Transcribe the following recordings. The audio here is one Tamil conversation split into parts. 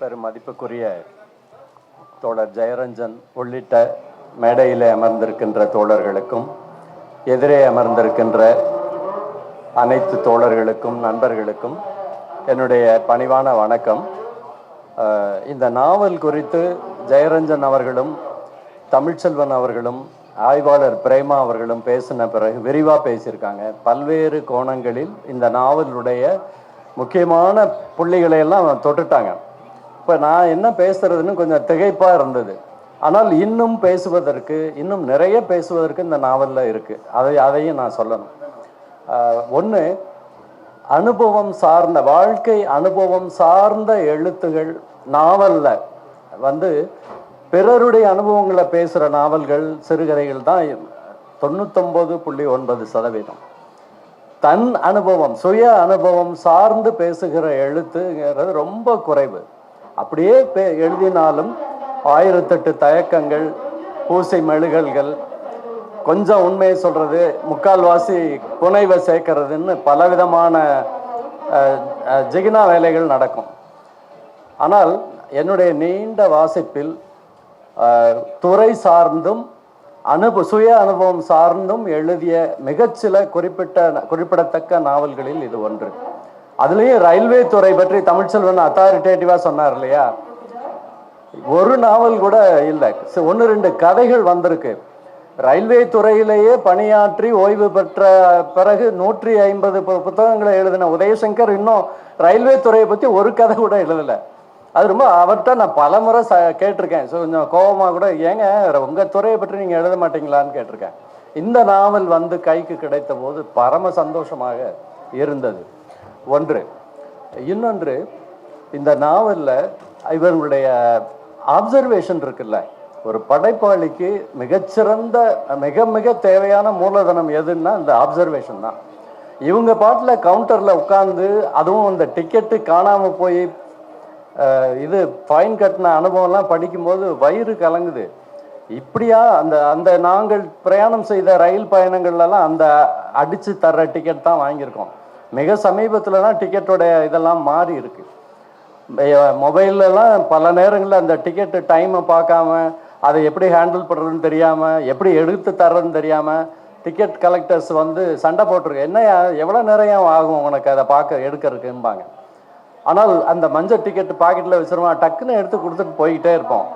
பெரும் மதிப்புக்குரிய தோழர் ஜெயரஞ்சன் உள்ளிட்ட மேடையில் அமர்ந்திருக்கின்ற தோழர்களுக்கும் எதிரே அமர்ந்திருக்கின்ற அனைத்து தோழர்களுக்கும் நண்பர்களுக்கும் என்னுடைய பணிவான வணக்கம். இந்த நாவல் குறித்து ஜெயரஞ்சன் அவர்களும் தமிழ்ச்செல்வன் அவர்களும் ஆய்வாளர் பிரேமா அவர்களும் பேசின பிறகு விரிவாக பேசியிருக்காங்க. பல்வேறு கோணங்களில் இந்த நாவலுடைய முக்கியமான புள்ளிகளை எல்லாம் தொட்டுட்டாங்க. இப்போ நான் என்ன பேசுறதுன்னு கொஞ்சம் திகைப்பாக இருந்தது. ஆனால் இன்னும் பேசுவதற்கு இன்னும் நிறைய பேசுவதற்கு இந்த நாவலில் இருக்குது அதை அதையும் நான் சொல்லணும். ஒன்று அனுபவம் சார்ந்த வாழ்க்கை அனுபவம் சார்ந்த எழுத்துகள் நாவலில் வந்து பிறருடைய அனுபவங்களை பேசுகிற நாவல்கள் சிறுகதைகள் தான் தொண்ணூத்தொம்பது புள்ளி ஒன்பது சதவீதம். தன் அனுபவம் சுய அனுபவம் சார்ந்து பேசுகிற எழுத்துங்கிறது ரொம்ப குறைவு. அப்படியே பே எழுதினாலும் ஆயிரத்தெட்டு தயக்கங்கள் பூசை மெழுகல்கள் கொஞ்சம் உண்மையை சொல்றது முக்கால்வாசி புனைவை சேர்க்கறதுன்னு பலவிதமான ஜிகினா வேலைகள் நடக்கும். ஆனால் என்னுடைய நீண்ட வாசிப்பில் துறை சார்ந்தும் அனுபவ சுய அனுபவம் சார்ந்தும் எழுதிய மிகச்சில குறிப்பிட்ட குறிப்பிடத்தக்க நாவல்களில் இது ஒன்று. அதுலேயும் ரயில்வே துறை பற்றி தமிழ்ச்செல்வன் அத்தாரிட்டேட்டிவாக சொன்னார் இல்லையா? ஒரு நாவல் கூட இல்லை. ஒன்று ரெண்டு கதைகள் வந்திருக்கு. ரயில்வே துறையிலேயே பணியாற்றி ஓய்வு பெற்ற பிறகு நூற்றி ஐம்பது புத்தகங்களை எழுதின உதயசங்கர் இன்னும் ரயில்வே துறையை பற்றி ஒரு கதை கூட எழுதலை. அது ரொம்ப அவர்கிட்ட நான் பலமுறை ச கேட்டிருக்கேன். ஸோ கொஞ்சம் கோபமாக கூட ஏங்க உங்கள் துறையை பற்றி நீங்கள் எழுத மாட்டீங்களான்னு கேட்டிருக்கேன். இந்த நாவல் வந்து கைக்கு கிடைத்த போது பரம சந்தோஷமாக இருந்தது. ஒன்று. இன்னொன்று இந்த நாவலில் இவர்களுடைய ஆப்சர்வேஷன் இருக்குல்ல ஒரு படைப்பாளிக்கு மிகச்சிறந்த மிக மிக தேவையான மூலதனம் எதுன்னா இந்த ஆப்சர்வேஷன் தான். இவங்க பாட்டில் கவுண்டரில் உட்காந்து அதுவும் அந்த டிக்கெட்டு காணாமல் போய் இது ஃபைன் கட்டின அனுபவம்லாம் படிக்கும்போது வயிறு கலங்குது. இப்படியா அந்த அந்த நாங்கள் பிரயாணம் செய்த ரயில் பயணங்கள்லாம் அந்த அடித்து தர்ற டிக்கெட் தான் வாங்கியிருக்கோம். மிக சமீபத்தில் தான் டிக்கெட்டோட இதெல்லாம் மாறி இருக்கு. மொபைல்லலாம் பல நேரங்களில் அந்த டிக்கெட்டு டைமை பார்க்காம அதை எப்படி ஹேண்டில் பண்ணுறதுன்னு தெரியாமல் எப்படி எடுத்து தர்றதுன்னு தெரியாமல் டிக்கெட் கலெக்டர்ஸ் வந்து சண்டை போட்டிருக்கு. என்ன எவ்வளோ நேரம் ஆகும் உனக்கு அதை பார்க்க எடுக்கிறதுக்கும்பாங்க. ஆனால் அந்த மஞ்சள் டிக்கெட் பாக்கெட்டில் வச்சிருவான் டக்குன்னு எடுத்து கொடுத்துட்டு போய்கிட்டே இருப்போம்.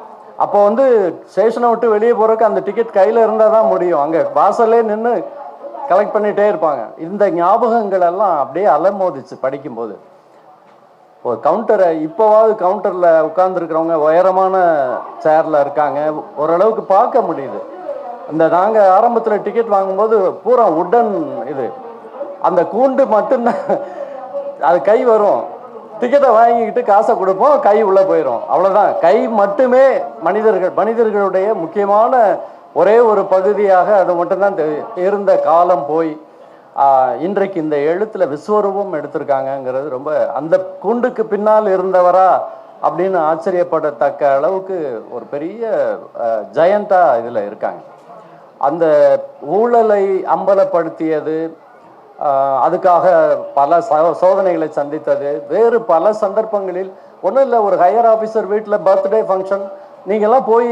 அப்போ வந்து ஸ்டேஷனை விட்டு வெளியே போகிறதுக்கு அந்த டிக்கெட் கையில் இருந்தால் தான் முடியும். அங்கே வாசல்லே நின்று கலெக்ட் பண்ணிகிட்டே இருப்பாங்க. இந்த ஞாபகங்கள் எல்லாம் அப்படியே அலமோதிச்சு படிக்கும்போது. ஒரு கவுண்டரை இப்போவாவது கவுண்டரில் உட்காந்துருக்கிறவங்க உயரமான சேரில் இருக்காங்க. ஓரளவுக்கு பார்க்க முடியுது. இந்த நாங்கள் ஆரம்பத்தில் டிக்கெட் வாங்கும்போது பூரா உடன் இது. அந்த கூண்டு மட்டும்தான். அது கை வரும். டிக்கெட்டை வாங்கிக்கிட்டு காசை கொடுப்போம். கை உள்ளே போயிடும் அவ்வளோதான் கை மட்டுமே மனிதர்கள் மனிதர்களுடைய முக்கியமான ஒரே ஒரு பகுதியாக அது மட்டும்தான் இருந்த காலம் போய் இன்றைக்கு இந்த எழுத்துல விஸ்வரூபம் எடுத்திருக்காங்கங்கிறது ரொம்ப அந்த கூண்டுக்கு பின்னால் இருந்தவரா அப்படின்னு ஆச்சரியப்படத்தக்க அளவுக்கு ஒரு பெரிய ஜெயண்டா இதில் இருக்காங்க. அந்த ஊழலை அம்பலப்படுத்தியது அதுக்காக பல ச- சோதனைகளை சந்தித்தது வேறு பல சந்தர்ப்பங்களில் ஒன்றும் இல்லை ஒரு ஹையர் ஆஃபீஸர் வீட்டில் பர்த்டே ஃபங்க்ஷன் நீங்கள்லாம் போய்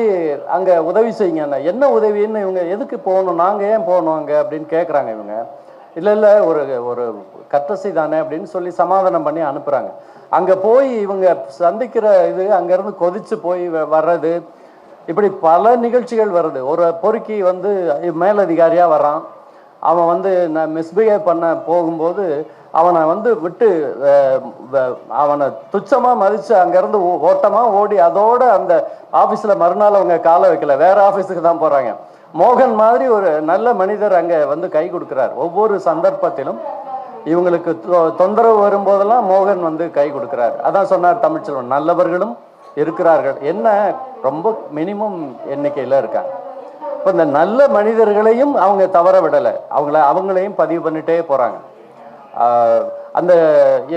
அங்கே உதவி செய்யுங்கண்ணா என்ன உதவின்னு இவங்க எதுக்கு போகணும்? நாங்கள் ஏன் போகணும் அங்கே அப்படின்னு கேட்குறாங்க இவங்க. இல்லை இல்லை ஒரு ஒரு கட்டசை தானே அப்படின்னு சொல்லி சமாதானம் பண்ணி அனுப்புகிறாங்க அங்கே போய் இவங்க சந்திக்கிற இது அங்கேருந்து கொதிச்சு போய் வ- வர்றது. இப்படி பல நிகழ்ச்சிகள் வருது. ஒரு பொறுக்கி வந்து மேலதிகாரியாக வரான் அவன் வந்து நான் மிஸ்பிஹேவ் பண்ண போகும்போது அவனை வந்து விட்டு வ- அவனை துச்சமாக மதித்து அங்கேருந்து ஓட்டமாக ஓடி அதோட அந்த ஆஃபீஸில் மறுநாள் அவங்க காலை வைக்கல. வேற ஆஃபீஸுக்கு தான் போகிறாங்க மோகன் மாதிரி ஒரு நல்ல மனிதர் அங்கே வந்து கை கொடுக்குறார். ஒவ்வொரு சந்தர்ப்பத்திலும் இவங்களுக்கு தொ- தொந்தரவு வரும்போதெல்லாம் மோகன் வந்து கை கொடுக்குறார். அதான் சொன்னார் தமிழ்ச்செல்வன் நல்லவர்களும் இருக்கிறார்கள். என்ன? ரொம்ப மினிமம் எண்ணிக்கையில் இருக்காங்க. இப்போ இந்த நல்ல மனிதர்களையும் அவங்க தவற விடலை. அவங்கள அவங்களையும் பதிவு பண்ணிட்டே போகிறாங்க அந்த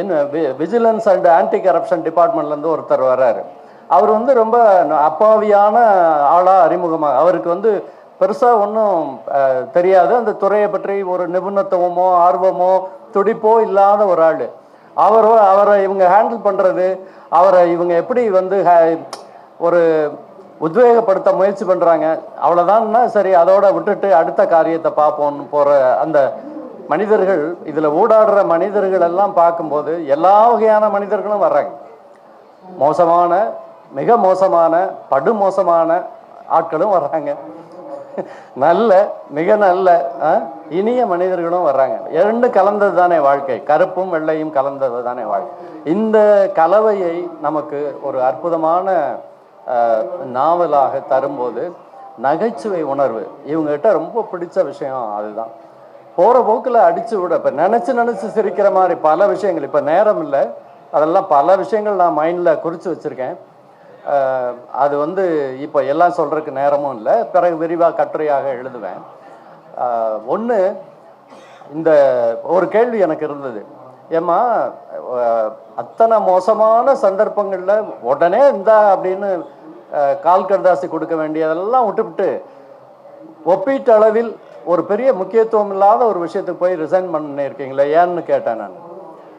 என்ன விஜிலன்ஸ் அண்ட் ஆன்டி கரப்ஷன் டிபார்ட்மெண்ட்லேருந்து ஒருத்தர் வர்றாரு. அவர் வந்து ரொம்ப அப்பாவியான ஆளாக அறிமுகமாக அவருக்கு வந்து பெருசாக ஒன்றும் தெரியாது. அந்த துறையை பற்றி ஒரு நிபுணத்துவமோ ஆர்வமோ துடிப்போ இல்லாத ஒரு ஆள். அவரோ அவரை இவங்க ஹேண்டில் பண்ணுறது அவரை இவங்க எப்படி வந்து ஒரு உத்வேகப்படுத்த முயற்சி பண்ணுறாங்க அவ்வளோதான்னா சரி அதோட விட்டுட்டு அடுத்த காரியத்தை பார்ப்போம்னு போகிற அந்த மனிதர்கள் இதில் ஊடாடுற மனிதர்கள் எல்லாம் பார்க்கும்போது எல்லா வகையான மனிதர்களும் வர்றாங்க. மோசமான மிக மோசமான படுமோசமான ஆட்களும் வர்றாங்க. நல்ல மிக நல்ல ஆ, இனிய மனிதர்களும் வர்றாங்க. இரண்டு கலந்தது தானே வாழ்க்கை. கருப்பும் வெள்ளையும் கலந்தது தானே வாழ்க்கை. இந்த கலவையை நமக்கு ஒரு அற்புதமான நாவலாக தரும்போது நகைச்சுவை உணர்வு. இவங்ககிட்ட ரொம்ப பிடிச்ச விஷயம் அதுதான். போகிற போக்கில் அடிச்சு விட. இப்போ நினச்சி நினச்சி சிரிக்கிற மாதிரி பல விஷயங்கள். இப்போ நேரம் இல்லை. அதெல்லாம் பல விஷயங்கள் நான் மைண்டில் குறித்து வச்சுருக்கேன். அது வந்து இப்போ எல்லாம் சொல்கிறதுக்கு நேரமும் இல்லை. பிறகு விரிவாக கட்டுரையாக எழுதுவேன். ஒன்று இந்த ஒரு கேள்வி எனக்கு இருந்தது. ஏம்மா அத்தனை மோசமான சந்தர்ப்பங்களில் உடனே இந்தா அப்படின்னு கால் கடுதாசி கொடுக்க வேண்டியதெல்லாம் விட்டுவிட்டு ஒப்பீட்டளவில் ஒரு பெரிய முக்கியத்துவம் இல்லாத ஒரு விஷயத்துக்கு போய் ரிசைன் பண்ணியிருக்கீங்களே ஏன்னு கேட்டேன் நான்.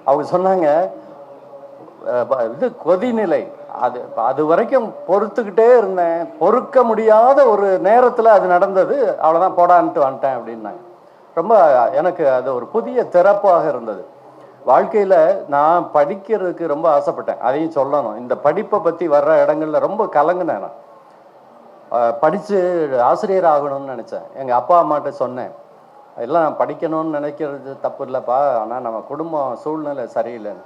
அவங்க சொன்னாங்க இது கொதிநிலை. அது அது வரைக்கும் பொறுத்துக்கிட்டே இருந்தேன். பொறுக்க முடியாத ஒரு நேரத்தில் அது நடந்தது. அவ்வளோதான் போடான்ட்டு வந்துட்டேன் அப்படின்னாங்க. ரொம்ப எனக்கு அது ஒரு புதிய திறப்பாக இருந்தது. வாழ்க்கையில் நான் படிக்கிறதுக்கு ரொம்ப ஆசைப்பட்டேன். அதையும் சொல்லணும். இந்த படிப்பை பற்றி வர்ற இடங்களில் ரொம்ப கலங்கினேன் நான். படித்து ஆசிரியர் ஆகணும்னு நினச்சேன். எங்கள் அப்பா அம்மாட்ட சொன்னேன். எல்லாம் படிக்கணும்னு நினைக்கிறது தப்பு இல்லைப்பா. ஆனால் நம்ம குடும்பம் சூழ்நிலை சரியில்லைன்னு.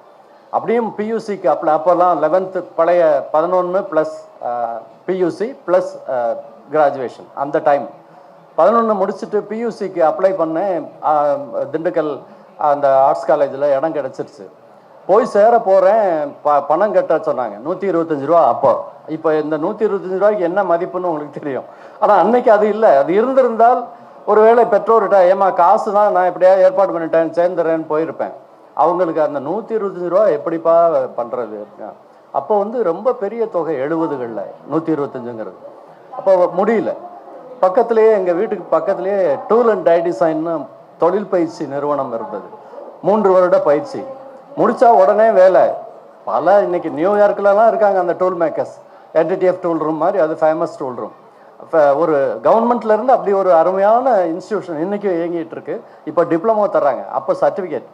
அப்படியும் பியூசிக்கு அப்போ அப்போல்லாம் லெவன்த்து பழைய பதினொன்று ப்ளஸ் பியூசி ப்ளஸ் கிராஜுவேஷன் அந்த டைம் பதினொன்று முடிச்சுட்டு பியூசிக்கு அப்ளை பண்ணேன். திண்டுக்கல் அந்த ஆர்ட்ஸ் காலேஜில் இடம் கிடச்சிருச்சு. போய் சேர போகிறேன் ப பணம் கட்ட சொன்னாங்க. நூற்றி இருபத்தஞ்சு ரூபா அப்போ. இப்போ இந்த நூற்றி இருபத்தஞ்சு ரூபாய்க்கு என்ன மதிப்புன்னு உங்களுக்கு தெரியும். ஆனால் அன்னைக்கு அது இல்லை. அது இருந்திருந்தால் ஒருவேளை பெற்றோர்கிட்ட ஏமா காசு தான் நான் எப்படியா ஏற்பாடு பண்ணிட்டேன் சேர்ந்துறேன்னு போயிருப்பேன். அவங்களுக்கு அந்த நூற்றி இருபத்தஞ்சு ரூபா எப்படிப்பா பண்ணுறது அப்போ வந்து ரொம்ப பெரிய தொகை எழுபதுகளில் நூற்றி இருபத்தஞ்சுங்கிறது. அப்போ முடியல. பக்கத்துலேயே எங்கள் வீட்டுக்கு பக்கத்துலேயே டூல் அண்ட் டை டிசைன்னு தொழில் பயிற்சி நிறுவனம் இருந்தது. மூன்று வருட பயிற்சி. முடிச்சா உடனே வேலை. பல இன்னைக்கு நியூயார்க்லலாம் இருக்காங்க அந்த tool makers NTTF tool room மாதிரி அது ஃபேமஸ் டூல் ரூம் இப்போ ஒரு கவர்மெண்ட்ல இருந்து அப்படி ஒரு அருமையான இன்ஸ்டிடியூஷன் இன்னைக்கு இயங்கிட்டு இருக்கு. இப்போ டிப்ளமோ தர்றாங்க. அப்போ சர்டிஃபிகேட்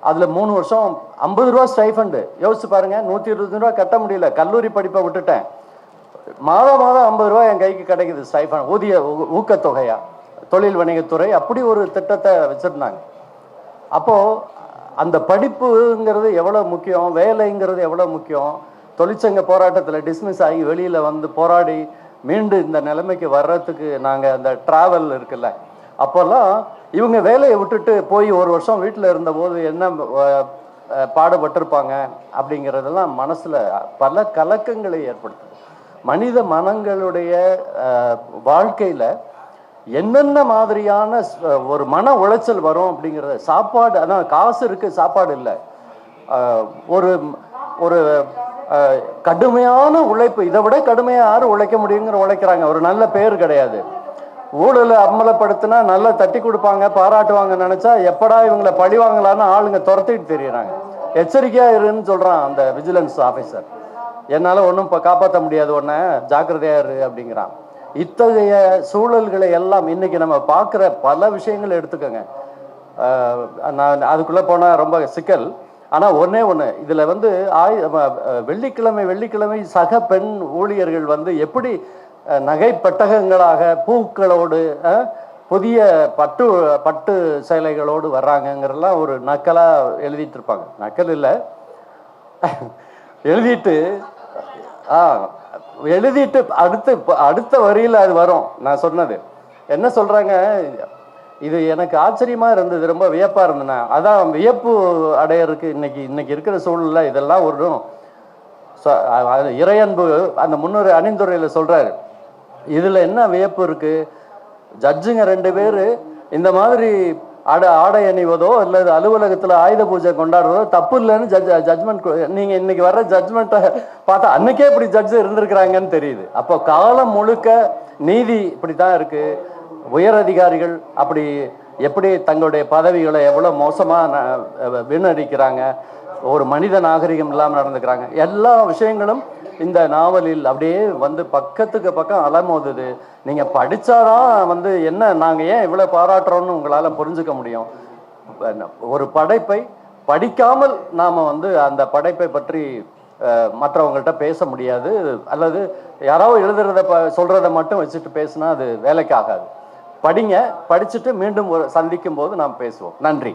அதில் மூணு வருஷம் ஐம்பது ரூபா ஸ்டைஃபண்டு யோசிச்சு பாருங்க நூற்றி இருபது ரூபா கட்ட முடியல. கல்லூரி படிப்பை விட்டுட்டேன். மாதம் மாதம் ஐம்பது ரூபா என் கைக்கு கிடைக்குது ஸ்டைஃபன் ஊதிய ஊ- ஊக்கத்தொகையா. தொழில் வணிகத்துறை அப்படி ஒரு திட்டத்தை வச்சுருந்தாங்க. அப்போது அந்த படிப்புங்கிறது எவ்வளோ முக்கியம் வேலைங்கிறது எவ்வளோ முக்கியம்? தொழிற்சங்க போராட்டத்தில் டிஸ்மிஸ் ஆகி வெளியில் வந்து போராடி மீண்டும் இந்த நிலைமைக்கு வர்றதுக்கு நாங்கள் அந்த ட்ராவல் இருக்குல்ல. அப்போல்லாம் இவங்க வேலையை விட்டுட்டு போய் ஒரு வருஷம் வீட்டில் இருந்தபோது என்ன பாடுபட்டிருப்பாங்க அப்படிங்கிறதெல்லாம் மனசில் பல கலக்கங்களை ஏற்படுத்துது. மனித மனங்களுடைய வாழ்க்கையில் என்னென்ன மாதிரியான ஒரு மன உளைச்சல் வரும் அப்படிங்கிறத சாப்பாடு அதான் காசு இருக்குது சாப்பாடு இல்லை. ஒரு ஒரு கடுமையான உழைப்பு இதை விட கடுமையாக யாரும் உழைக்க முடியுங்கிற உழைக்கிறாங்க. ஒரு நல்ல பேர் கிடையாது. ஊழலை அம்மலப்படுத்தினா நல்லா தட்டி கொடுப்பாங்க பாராட்டுவாங்க நினச்சா எப்படா இவங்களை பழிவாங்கலான்னு ஆளுங்க துரத்திட்டு தெரியுறாங்க. எச்சரிக்கையாக இருன்னு சொல்கிறான் அந்த விஜிலன்ஸ் ஆஃபீஸர் என்னால் ஒன்றும் இப்போ காப்பாற்ற முடியாது ஒன்று ஜாக்கிரதையாக இரு அப்படிங்கிறான். இத்தகைய சூழல்களை எல்லாம் இன்னைக்கு நம்ம பார்க்குற பல விஷயங்கள் எடுத்துக்கோங்க. நான் அதுக்குள்ளே போனால் ரொம்ப சிக்கல். ஆனால் ஒன்றே ஒன்று இதில் வந்து ஆய் வெள்ளிக்கிழமை வெள்ளிக்கிழமை சக பெண் ஊழியர்கள் வந்து எப்படி நகை பெட்டகங்களாக பூக்களோடு புதிய பட்டு பட்டு சேலைகளோடு வர்றாங்கங்கிறலாம் ஒரு நக்கலாக எழுதிட்டு இருப்பாங்க. நக்கல் இல்லை. எழுதிட்டு ஆ எழுதிட்டு அடுத்து அடுத்த வரியில் அது வரும். நான் சொன்னது. என்ன சொல்கிறாங்க இது எனக்கு ஆச்சரியமாக இருந்தது. ரொம்ப வியப்பாக இருந்தேன் அதான் வியப்பு அடையறதுக்கு இன்னைக்கு இன்னைக்கு இருக்கிற சூழ்நிலை இதெல்லாம் ஒரு ச- இறையன்பு அந்த முன்னுரை அணிந்துரையில் சொல்கிறாரு இதில் என்ன வியப்பு இருக்குது ஜட்ஜுங்க ரெண்டு பேர் இந்த மாதிரி அட ஆடை அணிவதோ அல்லது அலுவலகத்தில் ஆயுத பூஜை கொண்டாடுறதோ தப்பு இல்லைன்னு ஜட்ஜ் ஜட்மெண்ட் நீங்கள் இன்னைக்கு வர்ற ஜட்மெண்ட்டை பார்த்தா அன்னைக்கே இப்படி ஜட்ஜ் இருந்திருக்கிறாங்கன்னு தெரியுது. அப்போ காலம் முழுக்க நீதி இப்படி தான் இருக்குது உயர் அதிகாரிகள் அப்படி எப்படி தங்களுடைய பதவிகளை எவ்வளோ மோசமாக வீணடிக்கிறாங்க ஒரு மனித நாகரிகம் இல்லாமல் நடந்துக்கிறாங்க. எல்லா விஷயங்களும் இந்த நாவலில் அப்படியே வந்து பக்கத்துக்கு பக்கம் அலமோதுது. நீங்க படிச்சாதான் வந்து என்ன நாங்க ஏன் இவ்வளவு பாராட்டுறோம்னு உங்களால புரிஞ்சுக்க முடியும். ஒரு படைப்பை படிக்காமல் நாம வந்து அந்த படைப்பை பற்றி மற்றவங்கள்ட்ட பேச முடியாது. அல்லது யாராவது எழுதுறத ப சொல்றத மட்டும் வச்சுட்டு பேசினா அது வேலைக்கு ஆகாது படிங்க படிச்சுட்டு மீண்டும் ஒரு சந்திக்கும் போது நாம் பேசுவோம். நன்றி.